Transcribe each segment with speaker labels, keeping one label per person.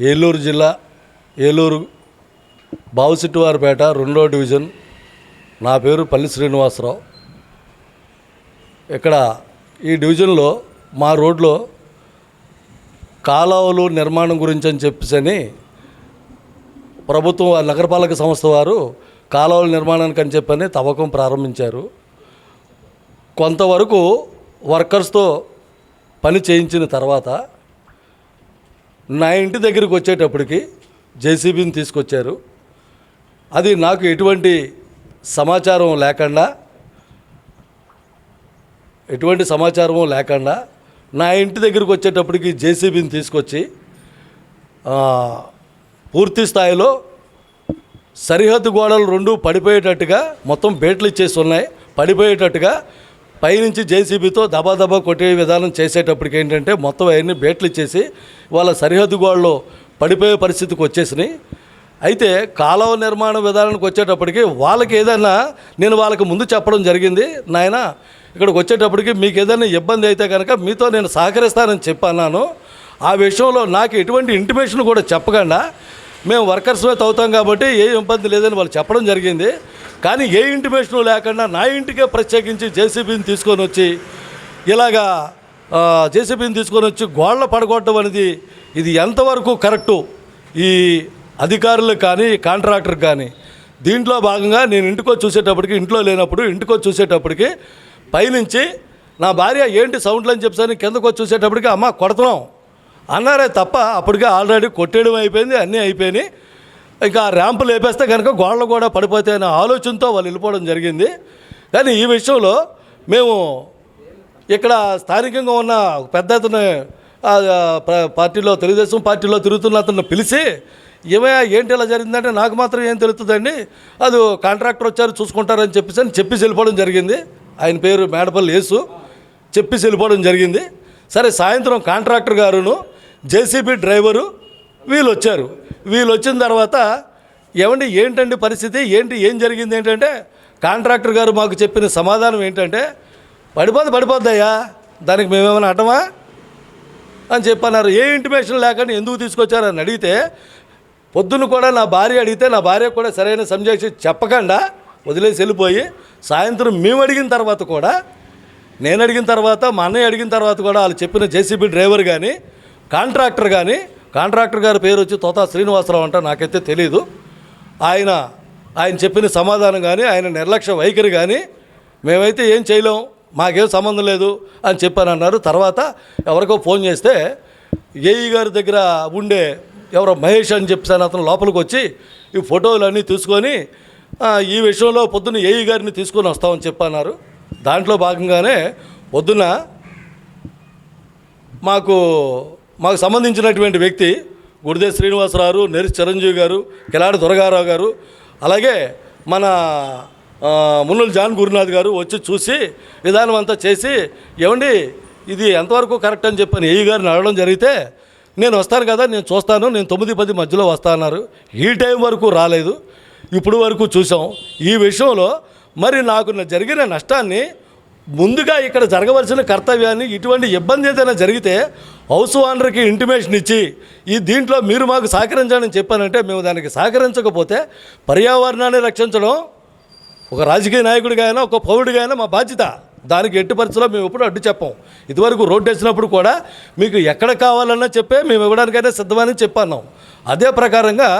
Speaker 1: ఏలూరు జిల్లా ఏలూరు బావుసిట్టివారిపేట రెండో డివిజన్. నా పేరు పల్లి శ్రీనివాసరావు. ఇక్కడ ఈ డివిజన్లో మా రోడ్లో కాలువలు నిర్మాణం గురించి అని చెప్పేసి ప్రభుత్వం నగరపాలక సంస్థ వారు కాలువల నిర్మాణానికి అని చెప్పని తవ్వకం ప్రారంభించారు. కొంతవరకు వర్కర్స్తో పని చేయించిన తర్వాత నా ఇంటి దగ్గరికి వచ్చేటప్పటికి జేసీబీని తీసుకొచ్చారు. అది నాకు ఎటువంటి సమాచారం లేకుండా ఎటువంటి సమాచారము లేకుండా నా ఇంటి దగ్గరికి వచ్చేటప్పటికి జేసీబీని తీసుకొచ్చి పూర్తి స్థాయిలో సరిహద్దు గోడలు రెండు పడిపోయేటట్టుగా మొత్తం బేట్లు ఇచ్చేసి ఉన్నాయి. పడిపోయేటట్టుగా పైనుంచి జేసీబీతో దబాదబా కొట్టే విధానం చేసేటప్పటికి ఏంటంటే మొత్తం అవన్నీ బేట్లు ఇచ్చేసి వాళ్ళ సరిహద్దు గోడలు పడిపోయే పరిస్థితికి వచ్చేసినాయి. అయితే కాలువ నిర్మాణ విధానానికి వచ్చేటప్పటికి వాళ్ళకి ఏదైనా నేను వాళ్ళకి ముందు చెప్పడం జరిగింది నాయన ఇక్కడికి వచ్చేటప్పటికి మీకు ఏదైనా ఇబ్బంది అయితే కనుక మీతో నేను సహకరిస్తానని చెప్పన్నాను ఆ విషయంలో నాకు ఎటువంటి ఇంటిమేషన్ కూడా చెప్పకుండా మేము వర్కర్స్మే అవుతాం కాబట్టి ఏ ఇబ్బంది లేదని వాళ్ళు చెప్పడం జరిగింది. కానీ ఏ ఇంటిమేషన్ లేకుండా నా ఇంటికే ప్రత్యేకించి జేసీబీని తీసుకొని వచ్చి ఇలాగా జేసీబీని తీసుకొని వచ్చి గోళ్ళ పడగొట్టడం అనేది ఇది ఎంతవరకు కరెక్టు? ఈ అధికారులకు కానీ కాంట్రాక్టర్ కానీ దీంట్లో భాగంగా నేను ఇంటికి వచ్చి చూసేటప్పటికి ఇంట్లో లేనప్పుడు ఇంటికి వచ్చి చూసేటప్పటికి పైనుంచి నా భార్య ఏంటి సౌండ్లు అని చెప్పని కిందకు వచ్చి చూసేటప్పటికి అమ్మ కొడుతున్నాం. అన్నారే తప్ప అప్పటికే ఆల్రెడీ కొట్టేయడం అయిపోయింది అన్నీ అయిపోయినాయి. ఇంకా ర్యాంపు లేపేస్తే కనుక గోడలు కూడా పడిపోతాయనే ఆలోచనతో వాళ్ళు వెళ్ళిపోవడం జరిగింది. కానీ ఈ విషయంలో మేము ఇక్కడ స్థానికంగా ఉన్న పెద్ద అతను పార్టీలో తెలుగుదేశం పార్టీలో తిరుగుతున్న అతను పిలిచి ఏమయ్యా ఏంటి ఇలా జరిగిందంటే నాకు మాత్రం ఏం తెలుస్తుందండి? అది కాంట్రాక్టర్ వచ్చారు చూసుకుంటారని చెప్పేసి అని చెప్పి వెళ్ళిపోవడం జరిగింది. ఆయన పేరు మేడపల్లి యేసు. చెప్పి వెళ్ళిపోవడం జరిగింది. సరే సాయంత్రం కాంట్రాక్టర్ గారును జేసీబీ డ్రైవరు వీళ్ళు వచ్చారు వీళ్ళు వచ్చిన తర్వాత ఏమండి ఏంటండి పరిస్థితి? ఏంటి ఏం జరిగింది? ఏంటంటే కాంట్రాక్టర్ గారు మాకు చెప్పిన సమాధానం ఏంటంటే పడిపోద్ది పడిపోద్దయ్యా దానికి మేమేమైనా అటమా? అని చెప్పన్నారు. ఏ ఇంటిమేషన్ లేకుండా ఎందుకు తీసుకొచ్చారని అడిగితే పొద్దున్న కూడా నా భార్య అడిగితే నా భార్య కూడా సరైన సంజాక్షి చెప్పకుండా వదిలేసి వెళ్ళిపోయి సాయంత్రం మేము అడిగిన తర్వాత కూడా నేను అడిగిన తర్వాత మా అన్నయ్య అడిగిన తర్వాత కూడా వాళ్ళు చెప్పిన జేసీబీ డ్రైవర్ కానీ కాంట్రాక్టర్ కానీ కాంట్రాక్టర్ గారి పేరు వచ్చి తోతా శ్రీనివాసరావు అంట నాకైతే తెలియదు ఆయన ఆయన చెప్పిన సమాధానం కానీ ఆయన నిర్లక్ష్య వైఖరి కానీ మేమైతే ఏం చేయలేం మాకేం సంబంధం లేదు అని చెప్పాను అన్నారు తర్వాత ఎవరికో ఫోన్ చేస్తే ఏఈ గారి దగ్గర ఉండే ఎవరో మహేష్ అని చెప్పాను అతను లోపలికి వచ్చి ఈ ఫోటోలు అన్నీ తీసుకొని ఈ విషయంలో పొద్దున్న ఏఈ గారిని తీసుకొని వస్తామని చెప్పన్నారు. దాంట్లో భాగంగానే పొద్దున మాకు మాకు సంబంధించినటువంటి వ్యక్తి గుడిదే శ్రీనివాసరావు నెరి చిరంజీవి గారు కిలాడి దురగారావు గారు అలాగే మన ఆ, మున్నుల జాన్ గురునాథ్ గారు వచ్చి చూసి విధానం అంతా చేసి ఏమండి ఇది ఎంతవరకు కరెక్ట్ అని చెప్పని ఏఈ గారిని అడగడం జరిగితే నేను వస్తాను కదా నేను చూస్తాను నేను తొమ్మిది పది మధ్యలో వస్తా అన్నారు. ఈ టైం వరకు రాలేదు. ఇప్పుడు వరకు చూసాం. ఈ విషయంలో మరి నాకు జరిగిన నష్టాన్ని ముందుగా ఇక్కడ జరగవలసిన కర్తవ్యాన్ని ఇటువంటి ఇబ్బంది ఏదైనా జరిగితే హౌస్ ఓనర్కి ఇంటిమేషన్ ఇచ్చి ఈ దీంట్లో మీరు మాకు సహకరించాలని చెప్పానంటే మేము దానికి సహకరించకపోతే పర్యావరణాన్ని రక్షించడం ఒక రాజకీయ నాయకుడిగా అయినా ఒక పౌరుడిగా అయినా మా బాధ్యత. దానికి ఎట్టి పరిస్థితుల్లో మేము ఎప్పుడు అడ్డు చెప్పాం. ఇదివరకు రోడ్డు వేసినప్పుడు కూడా మీకు ఎక్కడ కావాలన్నా చెప్పే మేము ఇవ్వడానికైనా సిద్ధమని చెప్పాను అదే ప్రకారంగా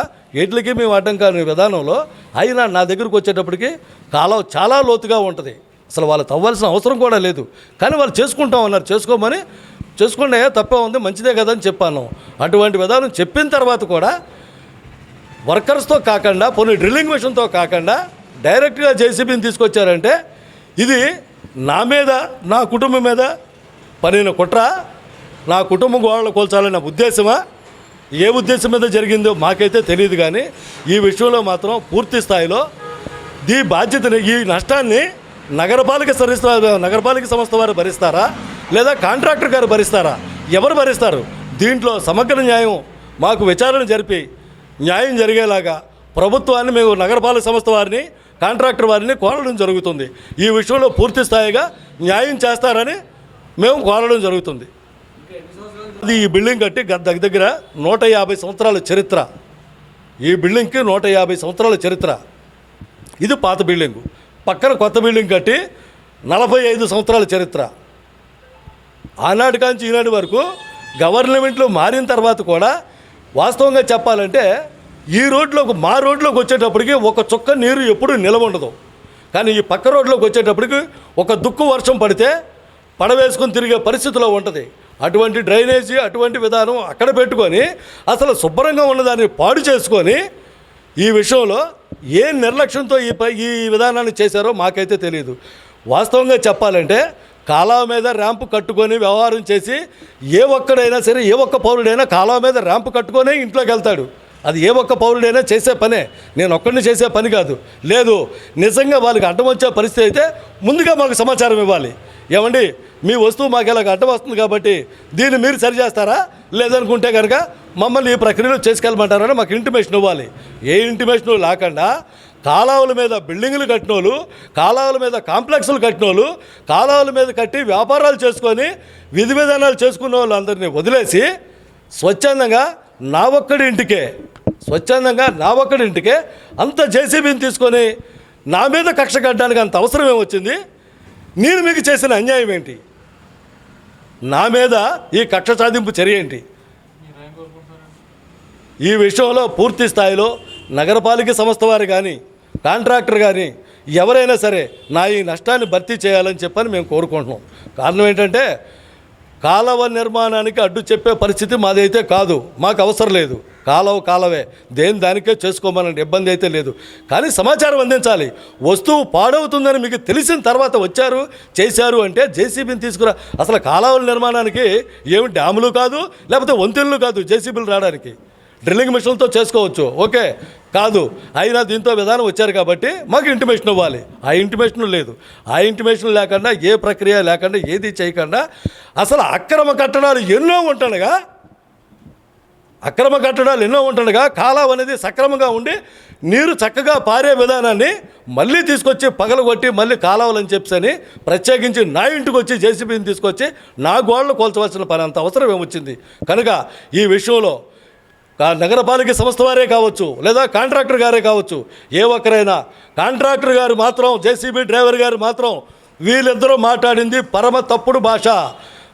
Speaker 1: ఎట్లకి మేము అడ్డం కాని విధానంలో అయినా నా దగ్గరకు వచ్చేటప్పటికి కాలం చాలా లోతుగా ఉంటుంది. అసలు వాళ్ళు తవ్వాల్సిన అవసరం కూడా లేదు. కానీ వాళ్ళు చేసుకుంటాం అన్నారు. చేసుకోమని చేసుకుంటే తప్పే ఉంది. మంచిదే కదా అని చెప్పాను. అటువంటి విధానం చెప్పిన తర్వాత కూడా వర్కర్స్తో కాకుండా పోనీ డ్రిల్లింగ్ మిషన్తో కాకుండా డైరెక్ట్గా జేసీబీని తీసుకొచ్చారంటే ఇది నా మీద నా కుటుంబం మీద పనిన కుట్ర నా కుటుంబం గోడలు కోల్చాలన్న ఉద్దేశమా? ఏ ఉద్దేశం మీద జరిగిందో మాకైతే తెలియదు కానీ ఈ విషయంలో మాత్రం పూర్తి స్థాయిలో ఈ బాధ్యతని ఈ నష్టాన్ని నగరపాలిక సరిస్తా నగరపాలిక సంస్థ వారు భరిస్తారా? లేదా కాంట్రాక్టర్ గారు భరిస్తారా? ఎవరు భరిస్తారు? దీంట్లో సమగ్ర న్యాయం మాకు విచారణ జరిపి న్యాయం జరిగేలాగా ప్రభుత్వాన్ని మేము నగరపాలక సంస్థ వారిని కాంట్రాక్టర్ వారిని కోరడం జరుగుతుంది. ఈ విషయంలో పూర్తి స్థాయిగా న్యాయం చేస్తారని మేము కోరడం జరుగుతుంది. అది ఈ బిల్డింగ్ కట్టి గ- దగ్గర దగ్గర నూట యాభై సంవత్సరాల చరిత్ర. ఈ బిల్డింగ్కి నూట యాభై సంవత్సరాల చరిత్ర. ఇది పాత బిల్డింగు. పక్కన కొత్త బిల్డింగ్ కట్టి నలభై ఐదు సంవత్సరాల చరిత్ర. ఆనాటి కాంచి ఈనాటి వరకు గవర్నమెంట్లు మారిన తర్వాత కూడా వాస్తవంగా చెప్పాలంటే ఈ రోడ్లోకి మా రోడ్లోకి వచ్చేటప్పటికి ఒక చుక్క నీరు ఎప్పుడు నిలవ ఉండదు కానీ ఈ పక్క రోడ్లోకి వచ్చేటప్పటికి ఒక దుక్కు వర్షం పడితే పడవేసుకొని తిరిగే పరిస్థితిలో ఉంటుంది. అటువంటి డ్రైనేజీ అటువంటి విధానం అక్కడ పెట్టుకొని అసలు శుభ్రంగా ఉన్నదాన్ని పాడు చేసుకొని ఈ విషయంలో ఏ నిర్లక్ష్యంతో ఈ పై ఈ విధానాన్ని చేశారో మాకైతే తెలియదు వాస్తవంగా చెప్పాలంటే కాలువ మీద ర్యాంపు కట్టుకొని వ్యవహారం చేసి ఏ ఒక్కడైనా సరే ఏ ఒక్క పౌరుడైనా కాలువ మీద ర్యాంపు కట్టుకొని ఇంట్లోకి వెళ్తాడు. అది ఏ ఒక్క పౌరుడైనా చేసే పనే. నేను ఒక్కడిని చేసే పని కాదు. లేదు నిజంగా వాళ్ళకి అడ్డం వచ్చే పరిస్థితి అయితే ముందుగా మాకు సమాచారం ఇవ్వాలి. ఏమండి మీ వస్తువు మాకు ఇలాగ అడ్డం వస్తుంది కాబట్టి దీన్ని మీరు సరిచేస్తారా? లేదనుకుంటే కనుక మమ్మల్ని ఈ ప్రక్రియలో చేసుకెళ్ళమంటారని మాకు ఇంటిమేషన్ ఇవ్వాలి. ఏ ఇంటిమేషన్ లేకుండా కాలావుల మీద బిల్డింగులు కట్టినోళ్ళు కాలావుల మీద కాంప్లెక్స్లు కట్టినోళ్ళు కాలావుల మీద కట్టి వ్యాపారాలు చేసుకొని విధి విధానాలు చేసుకున్న వాళ్ళందరినీ వదిలేసి స్వచ్ఛందంగా నా ఒక్కడి ఇంటికే స్వచ్ఛందంగా నా ఒక్కడి ఇంటికే అంత జేసీబీని తీసుకొని నా మీద కక్ష కట్టడానికి అంత అవసరం ఏమొచ్చింది? నేను మీకు చేసిన అన్యాయం ఏంటి? నా మీద ఈ కక్ష సాధింపు చర్య ఏంటి? ఈ విషయంలో పూర్తి స్థాయిలో నగరపాలిక సంస్థ వారు కానీ కాంట్రాక్టర్ కానీ ఎవరైనా సరే నా ఈ నష్టాన్ని భర్తీ చేయాలని చెప్పని మేము కోరుకుంటున్నాం. కారణం ఏంటంటే కాలవ నిర్మాణానికి అడ్డు చెప్పే పరిస్థితి మాదైతే కాదు. మాకు అవసరం లేదు. కాలవ కాలవే. దేని దానికే చేసుకోమనండి. ఇబ్బంది అయితే లేదు. కానీ సమాచారం అందించాలి. వస్తువు పాడవుతుందని మీకు తెలిసిన తర్వాత వచ్చారు చేశారు అంటే జేసీబీని తీసుకురా. అసలు కాలువల నిర్మాణానికి ఏమి డ్యాములు కాదు లేకపోతే వంతెనలు కాదు జేసీబీలు రావడానికి. డ్రిల్లింగ్ మిషన్లతో చేసుకోవచ్చు. ఓకే. కాదు అయినా దీంతో విధానం వచ్చారు కాబట్టి మాకు ఇంటిమేషన్ ఇవ్వాలి. ఆ ఇంటిమేషన్ లేదు. ఆ ఇంటిమేషన్ లేకుండా ఏ ప్రక్రియ లేకుండా ఏది చేయకుండా అసలు అక్రమ కట్టడాలు ఎన్నో ఉంటుండగా అక్రమ కట్టడాలు ఎన్నో ఉంటుండగా కాలం అనేది సక్రమంగా ఉండి నీరు చక్కగా పారే విధానాన్ని మళ్ళీ తీసుకొచ్చి పగలగొట్టి మళ్ళీ కాలావలని చెప్పని ప్రత్యేకించి నా ఇంటికి వచ్చి జేసీబీని తీసుకొచ్చి నా గోడలు కోల్చవలసిన పని అంత అవసరం ఏమొచ్చింది? కనుక ఈ విషయంలో నగరపాలిక సంస్థ వారే కావచ్చు లేదా కాంట్రాక్టర్ గారే కావచ్చు ఏ ఒక్కరైనా కాంట్రాక్టర్ గారు మాత్రం జేసీబీ డ్రైవర్ గారు మాత్రం వీళ్ళిద్దరూ మాట్లాడింది పరమ తప్పుడు భాష.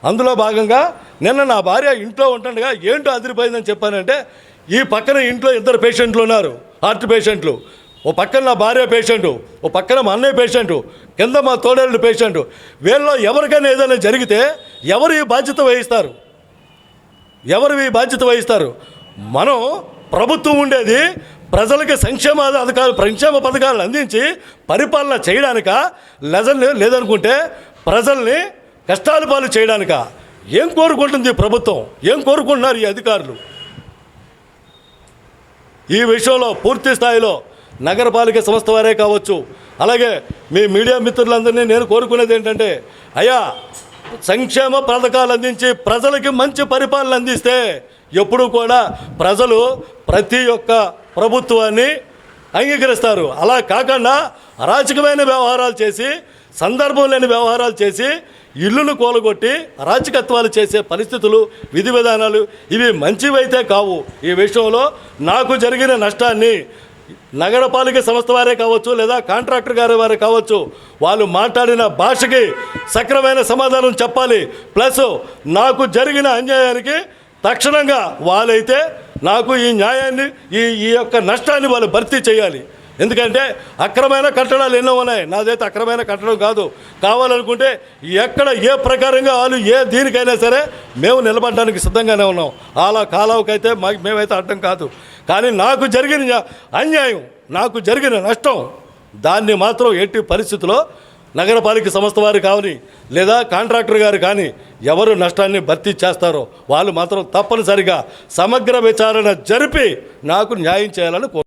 Speaker 1: అందులో భాగంగా నిన్న నా భార్య ఇంట్లో ఉంటుండగా ఏంటో అదిరిపోయిందని చెప్పానంటే ఈ పక్కన ఇంట్లో ఇద్దరు పేషెంట్లు ఉన్నారు హార్ట్ పేషెంట్లు. ఓ పక్కన నా భార్య పేషెంటు ఓ పక్కన మా అన్నయ్య పేషెంటు కింద మా తోడేళ్ళు పేషెంటు. వీళ్ళలో ఎవరికైనా ఏదైనా జరిగితే ఎవరు ఈ బాధ్యత వహిస్తారు? ఎవరు ఈ బాధ్యత వహిస్తారు? మనం ప్రభుత్వం ఉండేది ప్రజలకి సంక్షేమ అధికారులు సంక్షేమ పథకాలను అందించి పరిపాలన చేయడానిక లెజన్ లేదనుకుంటే ప్రజల్ని కష్టాలు పాలు చేయడానిక. ఏం కోరుకుంటుంది ప్రభుత్వం? ఏం కోరుకుంటున్నారు ఈ అధికారులు? ఈ విషయంలో పూర్తి స్థాయిలో నగరపాలిక సంస్థ వారే కావచ్చు. అలాగే మీ మీడియా మిత్రులందరినీ నేను కోరుకునేది ఏంటంటే అయ్యా సంక్షేమ పథకాలు అందించి ప్రజలకి మంచి పరిపాలన అందిస్తే ఎప్పుడు కూడా ప్రజలు ప్రతి ఒక్క ప్రభుత్వాన్ని అంగీకరిస్తారు. అలా కాకుండా అరాచకమైన వ్యవహారాలు చేసి సందర్భం లేని వ్యవహారాలు చేసి ఇల్లును కూలగొట్టి అరాచకత్వాలు చేసే పరిస్థితులు విధి విధానాలు ఇవి మంచివైతే కావు. ఈ విషయంలో నాకు జరిగిన నష్టాన్ని నగరపాలిక సంస్థ వారే కావచ్చు లేదా కాంట్రాక్టర్ గారి వారే కావచ్చు వాళ్ళు మాట్లాడిన భాషకి సక్రమైన సమాధానం చెప్పాలి. ప్లస్ నాకు జరిగిన అన్యాయానికి తక్షణంగా వాళ్ళైతే నాకు ఈ న్యాయాన్ని ఈ ఈ యొక్క నష్టాన్ని వాళ్ళు భర్తీ చేయాలి. ఎందుకంటే అక్రమైన కట్టడాలు ఎన్నో ఉన్నాయి. నాదైతే అక్రమైన కట్టడం కాదు. కావాలనుకుంటే ఎక్కడ ఏ ప్రకారంగా వాళ్ళు ఏ దీనికైనా సరే మేము నిలబడడానికి సిద్ధంగానే ఉన్నాం. అలా కాలువకైతే మాకు మేమైతే అడ్డం కాదు. కానీ నాకు జరిగిన అన్యాయం నాకు జరిగిన నష్టం దాన్ని మాత్రం ఎట్టి పరిస్థితిలో నగరపాలిక సంస్థ వారు కావని లేదా కాంట్రాక్టర్ గారు కానీ ఎవరు నష్టాన్ని భర్తీ చేస్తారో వాళ్ళు మాత్రం తప్పనిసరిగా సమగ్ర విచారణ జరిపి నాకు న్యాయం చేయాలని కోరు